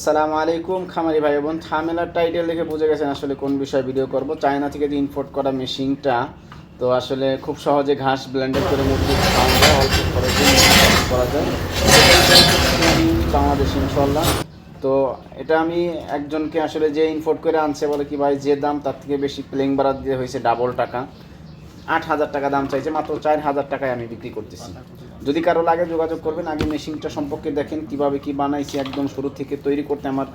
আসসালামু আলাইকুম, খামারি ভাই বোন। থামেলার টাইটেল দেখে বুঝে গেছেন আসলে কোন বিষয়ে ভিডিও করব। চায়না থেকে যে ইম্পোর্ট করা মেশিনটা তো আসলে খুব সহজে ঘাস ব্লেন্ডেড করে মুরগি অল্প খরচে করা যায়। বাংলাদেশ ইনশাল্লাহ তো এটা আমি একজনকে আসলে যে ইম্পোর্ট করে আনছে বলে কি ভাই, যে দাম তার থেকে বেশি প্লেং বাড়া দিয়ে হয়েছে ডাবল টাকা। আট হাজার টাকা দাম চাইছে, মাত্র চার হাজার টাকায় আমি বিক্রি করতেছি। যদি কারও লাগে যোগাযোগ করবেন, আগে মেশিনটা সম্পর্কে দেখেন, কীভাবে কি বানাইছি, একদম শুরু থেকে তৈরি করতে আমার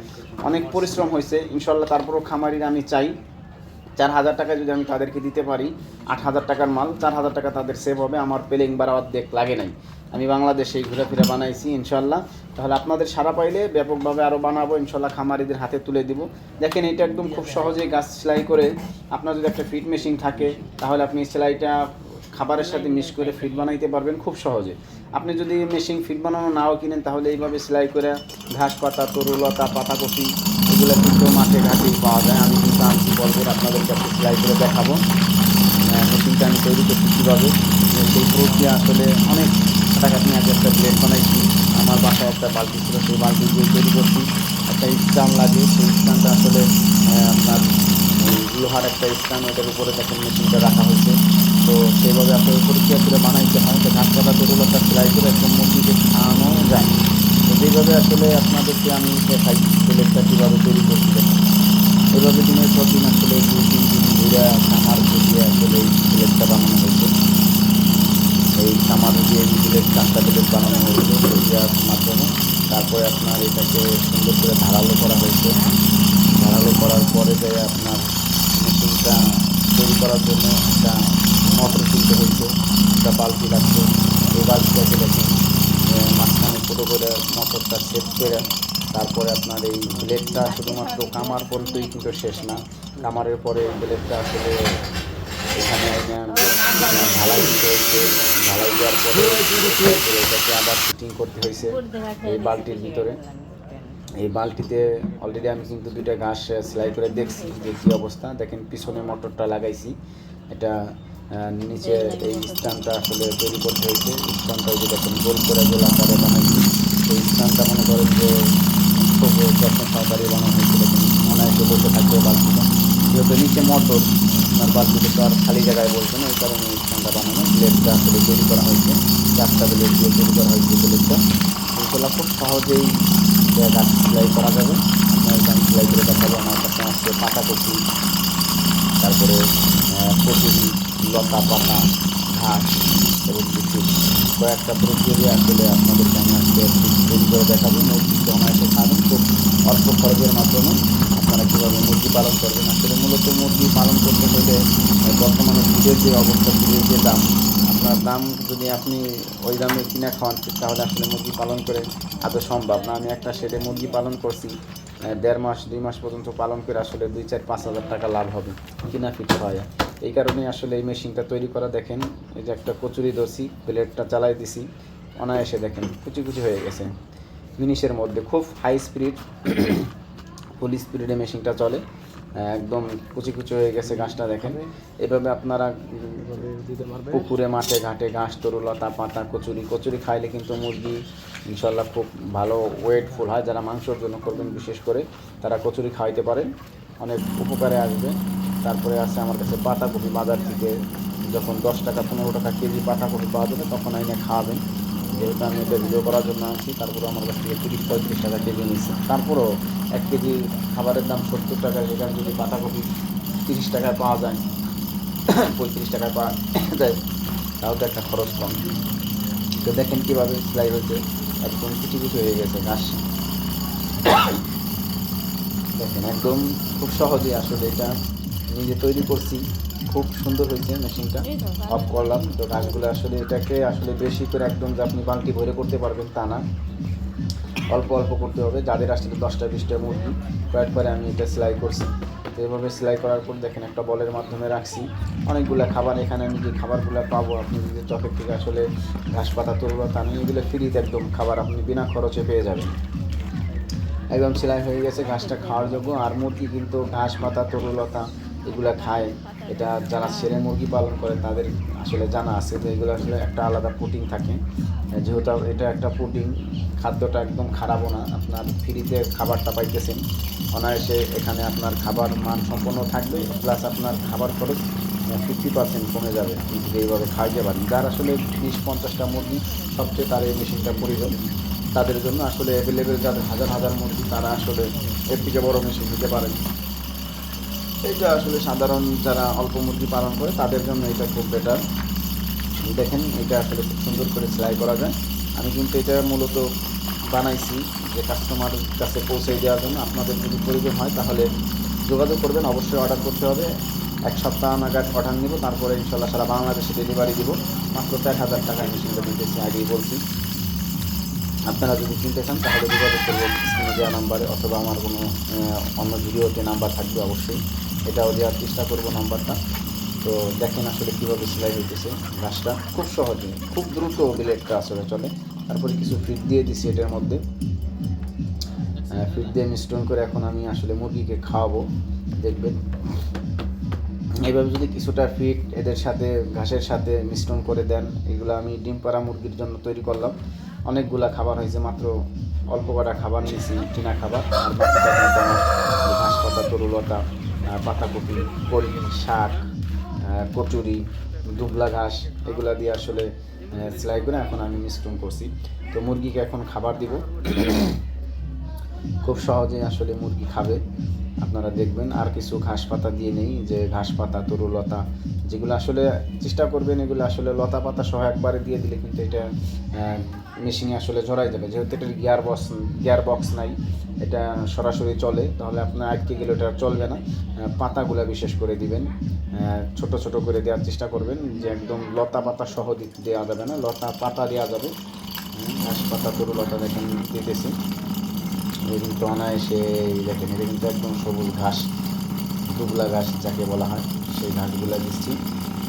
অনেক পরিশ্রম হয়েছে। ইনশাল্লাহ তারপরও খামারির আমি চাই। চার হাজার টাকা যদি আমি তাদেরকে দিতে পারি, আট হাজার টাকার মাল, চার হাজার টাকা তাদের সেভ হবে, আমার পেলেং বাড়া অর্ধেক লাগে নাই। আমি বাংলাদেশে এই ঘুরে ফিরে বানাইছি ইনশাল্লাহ তাহলে আপনাদের সারা পাইলে ব্যাপকভাবে আরও বানাবো ইনশাল্লাহ খামারিদের হাতে তুলে দিব। দেখেন, এটা একদম খুব সহজেই গাছ সেলাই করে আপনার যদি একটা ফিট মেশিন থাকে, তাহলে আপনি সেলাইটা খাবারের সাথে মিক্স করে ফিট বানাইতে পারবেন খুব সহজে। আপনি যদি মেশিন ফিট বানানো নাও কিনেন, তাহলে এইভাবে সেলাই করে ঘাস পাতা তরুলতা, পাতাকপি এগুলো কিন্তু মাঠে ঘাটে পাওয়া যায়। আমি কিন্তু আনছি পর্বের আপনাদের কাছে সেলাই করে দেখাবো। মেশিনটা আমি তৈরি করছি কীভাবে। সেই প্রক্রিয়া আসলে অনেক টাকাটি আগে একটা ব্লেড বানাইছি। আমার বাসায় একটা বালতি ছিল, সেই বালতি দিয়ে তৈরি করছি। একটা স্টান লাগে, সেই স্টানটা আসলে আপনার লোহার একটা স্টান ওটার উপরে দেখেন মেশিনটা রাখা হয়েছে। তো সেইভাবে আসলে পরীক্ষা করে বানাইতে হয়। তো ঘাস পাতা তরুলতা সেলাই করে একদম মুরগিকে খাওয়ানো যায়। তো সেইভাবে আসলে আপনাদেরকে আমি দেখাই প্লেটটা কীভাবে তৈরি করছি দেখেন এইভাবে দিনের পর দিন আসলে দু, তিন দিন ঘুরে খামার দিয়ে আসলে এই প্লেটটা বানানো হয়েছে। এই খামার দিয়ে প্লেট চারটা প্লেট বানানো হয়েছে সেটার মাধ্যমে। তারপরে আপনার এটাকে সুন্দর করে ধারালো করা হয়েছে। ধারালো করার পরে যে আপনার মেশিনটা তৈরি করার জন্য একটা মোটর কিনতে হয়েছে। একটা বালতি লাগছে। এই বালতিটাকে দেখেন? মাঝখানে ছোটো করে মোটরটা সেট করে তারপরে আপনার এই ব্লেডটা শুধুমাত্র কামার পর্যন্তই কিন্তু শেষ না। কামারের পরে ব্লেডটা আসলে এখানে ঢালাই দিতে হয়েছে। ঢালাই দেওয়ার পরে এটাকে আবার ফিটিং করতে হয়েছে এই বালতির ভিতরে। এই বালতিতে অলরেডি আমি কিন্তু দুইটা ঘাস সেলাই করে দেখছি যে কী অবস্থা। দেখেন পিছনে মোটরটা লাগাইছি। এটা নিচে এই স্ট্যান্ডটা আসলে তৈরি করতে হয়েছে। স্ট্যান্ডটা যে এখন গোল করে গোল আকারে বানাইছি। এই স্ট্যান্ডটা মনে করেন যে খুব যত্ন সহকারে বানানো হয়েছে। দেখেন, অনায়াসে বসে থাকবে বালতিটা যেহেতু নিচে মোটর, আপনার বালতিতে তো আর খালি জায়গায় বলছে না, এই কারণে এই স্ট্যান্ডটা বানানো, ব্লেডটা আসলে তৈরি করা হয়েছে। চারটা ব্লেড দিয়ে তৈরি করা হয়েছে ব্লেডটা। এইগুলো খুব সহজেই গাছ সেলাই করা যাবে। আপনার গান সেলাই করে দেখাবো আমার কাছে। আসছে পাতা কপি, তারপরে কচুরি লতা পাতা ঘাস এবং কিছু। কয়েকটা প্রক্রিয়া আসলে আপনাদেরকে আমি আজকে তৈরি করে দেখাবো। মুরগিকে অনায়াসে খাবেন খুব অল্প খরচের মাধ্যমে আপনারা কীভাবে মুরগি পালন করবেন। আসলে মূলত মুরগি পালন করতে হলে বর্তমানে দুধের যে অবস্থা, দুধের যে দাম, আপনার দাম যদি আপনি ওই দামে কিনা খাওয়ান, তাহলে আসলে মুরগি পালন করে আদৌ সম্ভব না। আমি একটা শেডে মুরগি পালন করছি দেড় মাস, দুই মাস পর্যন্ত পালন করে আসলে দুই চার পাঁচ হাজার টাকা লাভ হবে। কিনা ফিট হয়। এই কারণে আসলে এই মেশিনটা তৈরি করা দেখেন, এই যে একটা কচুরি দর্শি প্লেটটা চালাই দিছি, অনায়াসে দেখেন কুচি কুচি হয়ে গেছে। জিনিসের মধ্যে খুব হাই স্পিড ফুল স্পিডে মেশিনটা চলে, একদম কুচি কুচি হয়ে গেছে গাছটা দেখেন। এভাবে আপনারা পুকুরে, মাঠে ঘাটে ঘাস, তরুলতা, পাতা, কচুরি কচুরি খাইলে কিন্তু মুরগি ইনশাল্লাহ খুব ভালো ওয়েটফুল হয়। যারা মাংসর জন্য করবেন, বিশেষ করে তারা কচুরি খাইতে পারেন। অনেক উপকারে আসবে। তারপরে আছে আমার কাছে পাতাকপি বাজার থেকে যখন দশ টাকা, পনেরো টাকা কেজি পাতাকপি পাওয়া যাবে, তখন আইনে খাওয়াবেন। যেহেতু আমি এটা ভিডিও করার জন্য আনছি তারপরে আমার কাছ থেকে তিরিশ পঁয়ত্রিশ টাকা কেজি নিচ্ছে। তারপরেও এক কেজি খাবারের দাম সত্তর টাকা সেখানে যদি পাতাকপি তিরিশ টাকায় পাওয়া যায়, পঁয়ত্রিশ টাকায় পাওয়া যায়, তাও তো একটা খরচ কম। তো দেখেন কীভাবে সেলাই হয়েছে, একদম কুচি কুচি হয়ে গেছে ঘাস। দেখেন, একদম খুব সহজেই আসলে এটা নিজে তৈরি করছি, খুব সুন্দর হয়েছে মেশিনটা। অফ করলাম, তো গাছগুলো আসলে এটাকে আসলে বেশি করে একদম যে আপনি বালতি ভরে করতে পারবেন তা না। অল্প অল্প করতে হবে, যাদের আসলে দশটা বিশটা মুরগি কয়েক পরে আমি এটা সেলাই করছি। তো এভাবে সেলাই করার পর দেখেন একটা বলের মাধ্যমে রাখছি। অনেকগুলো খাবার এখানে আমি যে খাবারগুলো পাবো, আপনি যদি চকের থেকে আসলে ঘাস পাতা তুলবা তা নিয়ে এগুলো ফ্রিতে একদম খাবার আপনি বিনা খরচে পেয়ে যাবেন। একদম সেলাই হয়ে গেছে ঘাসটা খাওয়ার যোগ্য। আর মুরগি কিন্তু ঘাস পাতা, তরুলতা এগুলো খায়। এটা যারা ছেলে মুরগি পালন করে, তাদের আসলে জানা আছে যে এগুলো আসলে একটা আলাদা প্রোটিন থাকে। যেহেতু এটা একটা প্রোটিন খাদ্যটা একদম খারাপও না। আপনার ফ্রিতে খাবারটা পাইতেছেন। অনায়াসে এখানে আপনার খাবার মান সম্পন্ন থাকবে প্লাস আপনার খাবার খরচ ফিফটি পার্সেন্ট কমে যাবে। এইভাবে খাইতে পারেন যার আসলে বিশ পঞ্চাশটা মুরগি, সবচেয়ে তার এই মেশিনটা প্রয়োজন। তাদের জন্য আসলে অ্যাভেলেবেল যাদের হাজার হাজার মুরগি, তারা আসলে এর থেকে বড় মেশিন নিতে পারেন। এটা আসলে সাধারণ যারা অল্প মুরগি পালন করে, তাদের জন্য এটা খুব বেটার দেখেন, এটা আসলে খুব সুন্দর করে সেলাই করা যায়। আমি কিন্তু এটা মূলত বানাইছি যে কাস্টমার কাছে পৌঁছে দেওয়ার জন্য। আপনাদের যদি প্রয়োজন হয়, তাহলে যোগাযোগ করবেন। অবশ্যই অর্ডার করতে হবে। এক সপ্তাহ নাগাদ অর্ডার নিব, তারপরে ইনশাল্লাহ সারা বাংলাদেশে ডেলিভারি দিব। মাত্র এক হাজার টাকায় মেশিনটা দিতেছি, আগেই বলছি। আপনারা যদি কিনতে চান, তাহলে যোগাযোগ করবেন স্ক্রিনে দেওয়া নাম্বারে, অথবা আমার কোনো অন্য ভিডিওতে নাম্বার থাকবে অবশ্যই। এটাও দেওয়ার চেষ্টা করব নাম্বারটা। তো দেখেন আসলে কীভাবে সেলাই হইতেছে ঘাসটা খুব সহজে, খুব দ্রুত ব্লেডটা আসলে চলে। তারপরে কিছু ফিট দিয়ে দিছি এটার মধ্যে। ফিট দিয়ে মিশ্রণ করে এখন আমি আসলে মুরগিকে খাওয়াবো। দেখবেন। এইভাবে যদি কিছুটা ফিট এদের সাথে, ঘাসের সাথে মিশ্রণ করে দেন, এগুলো আমি ডিম পাড়া মুরগির জন্য তৈরি করলাম। অনেকগুলা খাবার হয়েছে, মাত্র অল্প কটা খাবার নিয়েছি কিনা খাবার। ঘাস পাতা, তরুলতা পাতাকপি করিম শাক কচুরি, দুবলা ঘাস, এগুলো দিয়ে আসলে সেলাই করে এখন আমি মিশ্রণ করছি। তো মুরগিকে এখন খাবার দিব। খুব সহজেই আসলে মুরগি খাবে। আপনারা দেখবেন, আর কিছু ঘাস পাতা দিয়ে নেই, যে ঘাস পাতা তরুলতা যেগুলো আসলে চেষ্টা করবেন এগুলো আসলে লতা পাতা সহ একবারে দিয়ে দিলে কিন্তু এটা মেশিনে আসলে ঝরাই যাবে। যেহেতু এটার গিয়ার বক্স গিয়ার বক্স নাই, এটা সরাসরি চলে, তাহলে আপনার আটকে গেলে এটা চলবে না। পাতাগুলো বিশেষ করে দিবেন। ছোট ছোট করে দেওয়ার চেষ্টা করবেন, যে একদম লতা পাতা সহ দেওয়া যাবে না, লতা পাতা দেওয়া যাবে। ঘাস পাতা তরুলতা দেখেন দিতেছি। এটা কিন্তু অনায়াসে দেখেন, এটা কিন্তু একদম সবুজ ঘাস, দুবলা ঘাস যাকে বলা হয়, সেই ঘাসগুলো দিচ্ছি।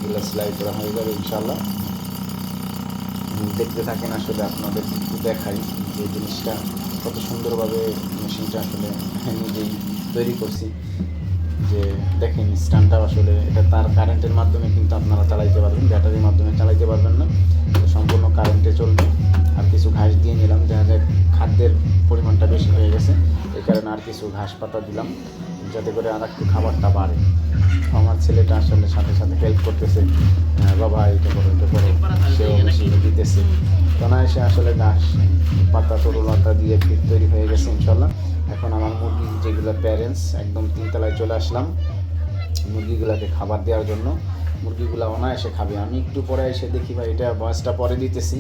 এগুলো সেলাই করা হয়ে যাবে ইনশাল্লাহ দেখতে থাকেন আসলে আপনাদের, একটু দেখাই যে জিনিসটা কত সুন্দরভাবে মেশিনটা আসলে নিজেই তৈরি করছি। যে দেখেন, স্ট্যান্ডটা আসলে এটা তার কারেন্টের মাধ্যমে কিন্তু আপনারা চালাইতে পারবেন, ব্যাটারির মাধ্যমে চালাইতে পারবেন না। সম্পূর্ণ কারেন্টে চলবে। আর কিছু ঘাস দিয়ে নিলাম যায় খাদ্যের পরিমাণটা বেশি হয়ে গেছে। এই কারণে আর কিছু ঘাস পাতা দিলাম, যাতে করে আর একটু খাবারটা বাড়ে। আমার ছেলেটা আসলে সাথে সাথে হেল্প করতেছে। বাবা এটা করো এটা করো, সেও মেশিনে দিতেছে। এসে আসলে ঘাস, পাতা তরুলতা দিয়ে ফিট তৈরি হয়ে গেছে ইনশাল্লাহ। এখন আমার মুরগি যেগুলো প্যারেন্টস একদম তিনতলায় চলে আসলাম। মুরগিগুলোকে খাবার দেওয়ার জন্য। মুরগিগুলো অনায়াসে খাবে। আমি একটু পরে এসে দেখি ভাই, এটা বয়সটা পরে দিতেছি।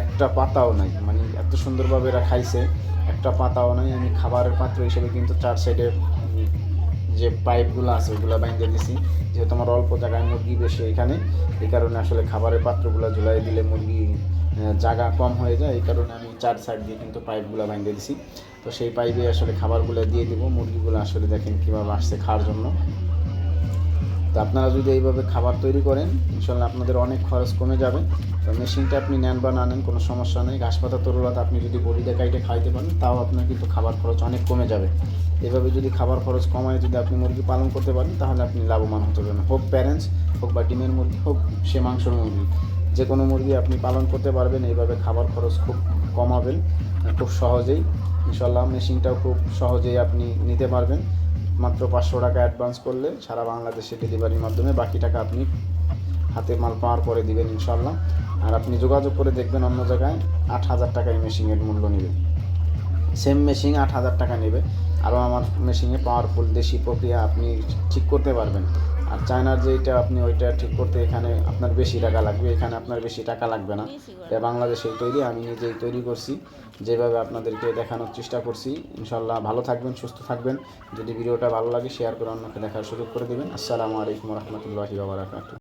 একটা পাতাও নাই। মানে এত সুন্দরভাবে এরা খাইছে, একটা পাতাও নাই। আমি খাবারের পাত্র হিসেবে কিন্তু চার সাইডে যে পাইপগুলো আছে ওগুলো বাইন্ধে দিছি যেহেতু আমার অল্প জায়গায় মুরগি বেশি এখানে, এই কারণে আসলে খাবারের পাত্রগুলো ঝুলাই দিলে মুরগি জায়গা কম হয়ে যায়। এই কারণে আমি চার সাইড দিয়ে কিন্তু পাইপগুলো বাইন্ধে দিছি। তো সেই পাইপে আসলে খাবারগুলো দিয়ে দিব। মুরগিগুলো আসলে দেখেন কীভাবে আসছে খাওয়ার জন্য। তো আপনারা যদি এইভাবে খাবার তৈরি করেন, ইনশাল্লাহ আপনাদের অনেক খরচ কমে যাবে। তো মেশিনটা আপনি নেন বা না নেন, কোনো সমস্যা নেই। ঘাস পাতা তরুলাতে আপনি যদি বড়িতে কাইটে খাইতে পারেন, তাও আপনার কিন্তু খাবার খরচ অনেক কমে যাবে। এভাবে যদি খাবার খরচ কমায় যদি আপনি মুরগি পালন করতে পারেন, তাহলে আপনি লাভবান হতে পারেন হোক প্যারেন্টস হোক বা ডিমের মুরগি, হোক সে মাংসের মুরগি, যে কোনো মুরগি আপনি পালন করতে পারবেন, এইভাবে খাবার খরচ খুব কমাবেন, খুব সহজেই। ইনশাল্লাহ মেশিনটাও খুব সহজেই আপনি নিতে পারবেন। মাত্র পাঁচশো টাকা অ্যাডভান্স করলে সারা বাংলাদেশে ডেলিভারির মাধ্যমে বাকি টাকা আপনি হাতে মাল পাওয়ার পরে দিবেন ইনশাল্লাহ আর আপনি যোগাযোগ করে দেখবেন অন্য জায়গায় আট হাজার টাকা এই মেশিনের মূল্য নেবে। সেম মেশিন আট হাজার টাকা নেবে। আরও আমার মেশিনে পাওয়ারফুল দেশি প্রক্রিয়া আপনি ঠিক করতে পারবেন। আর চায়নার যেটা আপনি ওইটা ঠিক করতে এখানে আপনার বেশি টাকা লাগবে এখানে আপনার বেশি টাকা লাগবে না। এটা বাংলাদেশেই তৈরি আমি নিজেই তৈরি করছি যেভাবে আপনাদেরকে দেখানোর চেষ্টা করছি। ইনশাল্লাহ ভালো থাকবেন সুস্থ থাকবেন। যদি ভিডিওটা ভালো লাগে শেয়ার করে অন্যকে দেখার সুযোগ করে দেবেন। আসসালামু আলাইকুম রহমতুল্লাহি বাবরাকাতু